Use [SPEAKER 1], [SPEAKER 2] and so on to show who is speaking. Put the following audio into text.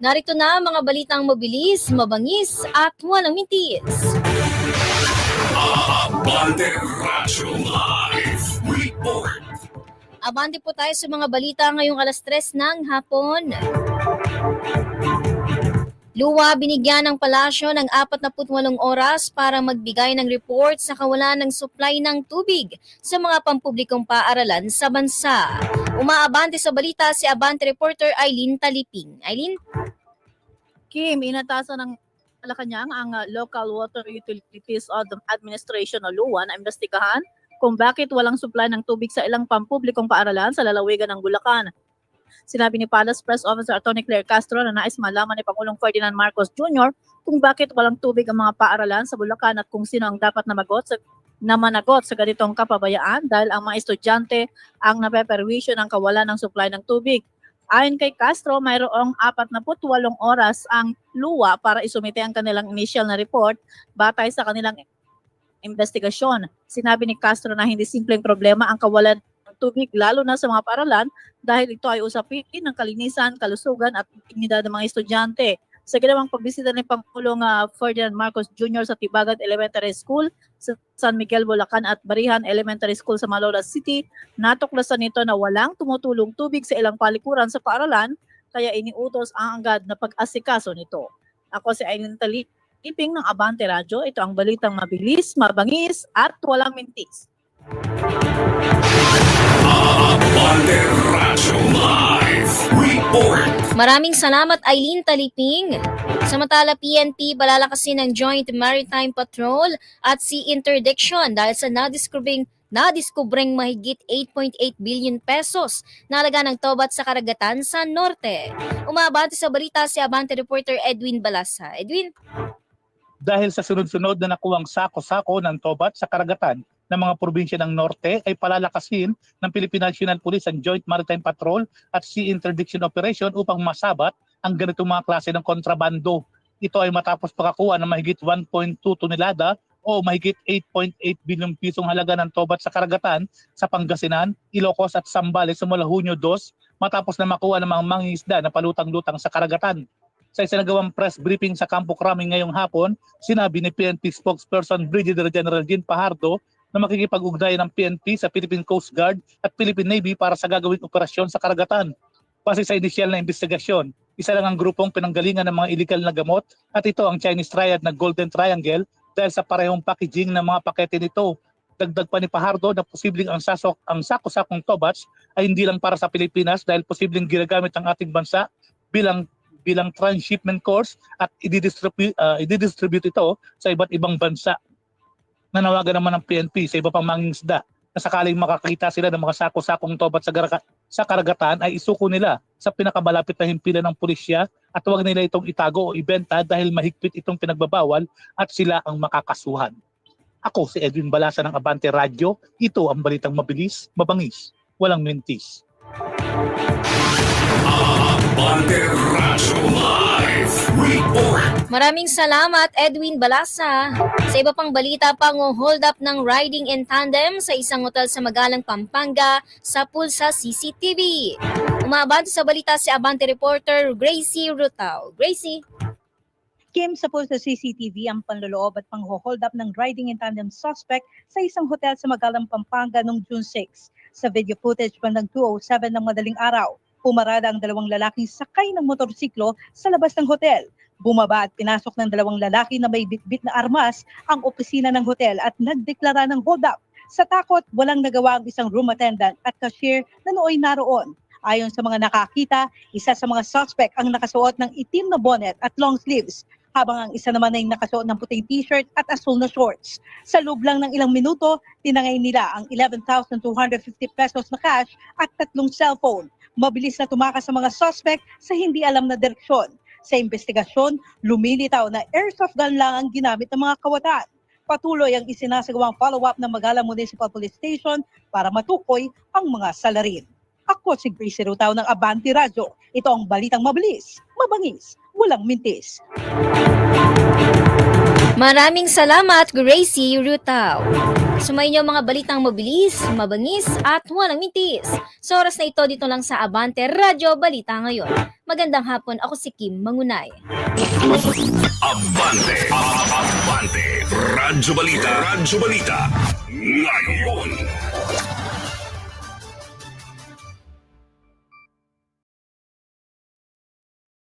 [SPEAKER 1] Narito na mga balitang mabilis, mabangis at walang mintis.
[SPEAKER 2] Abante Radyo Live Report.
[SPEAKER 1] Abante po tayo sa mga balita ngayong alas 3 ng hapon. Luwa, binigyan ng palasyo ng 48 oras para magbigay ng report sa kawalan ng supply ng tubig sa mga pampublikong paaralan sa bansa. Umaabante sa balita si Abante reporter Eileen Taliping. Eileen?
[SPEAKER 3] Kim, inatasan ng Malacanang ang uh, Local Water Utilities Ad- Administration o LUWA na imbestigahan kung bakit walang supply ng tubig sa ilang pampublikong paaralan sa lalawigan ng Bulacan. Sinabi ni Palace Press Officer Atty. Claire Castro na nais malaman ni Pangulong Ferdinand Marcos Jr. kung bakit walang tubig ang mga paaralan sa Bulacan at kung sino ang dapat na magot sa na managot sa ganitong kapabayaan dahil ang mga estudyante ang napeperwisyo ng kawalan ng supply ng tubig. Ayon kay Castro, mayroong 48 oras ang luwa para isumite ang kanilang initial na report batay sa kanilang investigasyon. Sinabi ni Castro na hindi simpleng problema ang kawalan tubig lalo na sa mga paaralan dahil ito ay usapin ng kalinisan, kalusugan at dignidad ng mga estudyante. Sa ginawang pagbisita ni Pangulong ah, Ferdinand Marcos Jr. sa Tibagat Elementary School sa San Miguel, Bulacan at Barihan Elementary School sa Malolos City, natuklasan nito na walang tumutulong tubig sa ilang palikuran sa paaralan kaya iniutos ang agad na pag-asikaso nito. Ako si Aileen Taliping ng Abante Radyo. Ito ang balitang mabilis, mabangis at walang mintis.
[SPEAKER 1] Maraming salamat Eileen Taliping. Samantala PNP balalakasin ng Joint Maritime Patrol at Sea Interdiction dahil sa nadiskubreng nadiskubreng mahigit 8.8 billion pesos na halaga ng tobat sa karagatan sa norte. Umabante sa balita si Abante reporter Edwin Balasa. Edwin?
[SPEAKER 4] dahil sa sunod-sunod na nakuwang sako-sako ng tobat sa karagatan ng mga probinsya ng norte ay palalakasin ng Philippine National Police ang Joint Maritime Patrol at Sea Interdiction Operation upang masabat ang ganitong mga klase ng kontrabando. Ito ay matapos pakakuha ng mahigit 1.2 tonelada o mahigit 8.8 bilyong pisong halaga ng tobat sa karagatan sa Pangasinan, Ilocos at Zambales simula Hunyo 2 matapos na makuha ng mga mangingisda na palutang-lutang sa karagatan. Sa isinagawang press briefing sa Campo Crame ngayong hapon, sinabi ni PNP spokesperson Brigadier General Jean Pajardo na makikipag-ugnayan ng PNP sa Philippine Coast Guard at Philippine Navy para sa gagawing operasyon sa karagatan. Base sa inisyal na investigasyon, isa lang ang grupong pinanggalingan ng mga illegal na gamot at ito ang Chinese Triad na Golden Triangle dahil sa parehong packaging ng mga pakete nito. Dagdag pa ni Pajardo na posibleng ang, sasok, ang sako-sakong tobats ay hindi lang para sa Pilipinas dahil posibleng ginagamit ang ating bansa bilang bilang transshipment course at i-distribute, uh, i-distribute ito sa iba't ibang bansa. Nanawagan naman ng PNP sa iba pang mangingisda na sakaling makakita sila ng mga sako-sakong tobat sa, garaga- sa karagatan ay isuko nila sa pinakamalapit na himpilan ng pulisya at huwag nila itong itago o ibenta dahil mahigpit itong pinagbabawal at sila ang makakasuhan. Ako si Edwin Balasa ng Abante Radio. Ito ang balitang mabilis, mabangis, walang mintis.
[SPEAKER 1] Maraming salamat Edwin Balasa. Sa iba pang balita pang hold up ng riding in tandem sa isang hotel sa Magalang Pampanga sa pulsa CCTV. Umabante sa balita si Abante reporter Gracie Rutao. Gracie.
[SPEAKER 5] Kim sa post sa CCTV ang panloloob at pang-hold up ng riding in tandem suspect sa isang hotel sa Magalang, Pampanga noong June 6. Sa video footage bandang 2.07 ng madaling araw, pumarada ang dalawang lalaking sakay ng motorsiklo sa labas ng hotel. Bumaba at pinasok ng dalawang lalaki na may bitbit na armas ang opisina ng hotel at nagdeklara ng hold up. Sa takot, walang nagawa ang isang room attendant at cashier na nooy naroon. Ayon sa mga nakakita, isa sa mga suspect ang nakasuot ng itim na bonnet at long sleeves habang ang isa naman ay nakasuot ng puting t-shirt at asul na shorts. Sa loob lang ng ilang minuto, tinangay nila ang 11,250 pesos na cash at tatlong cellphone. Mabilis na tumakas sa mga suspect sa hindi alam na direksyon. Sa investigasyon, lumilitaw na airsoft gun lang ang ginamit ng mga kawatan. Patuloy ang isinasagawang follow-up ng Magalang Municipal Police Station para matukoy ang mga salarin. Ako si Gracie Rutao ng Abanti Radyo. Ito ang balitang mabilis, mabangis, walang mintis.
[SPEAKER 1] Maraming salamat Gracie Rutao. Sumayin niyo mga balitang mabilis, mabangis at walang mintis. Sa oras na ito dito lang sa Abante Radyo Balita ngayon. Magandang hapon, ako si Kim Mangunay.
[SPEAKER 2] Abante, Abante, Radyo Balita, Radyo Balita, ngayon.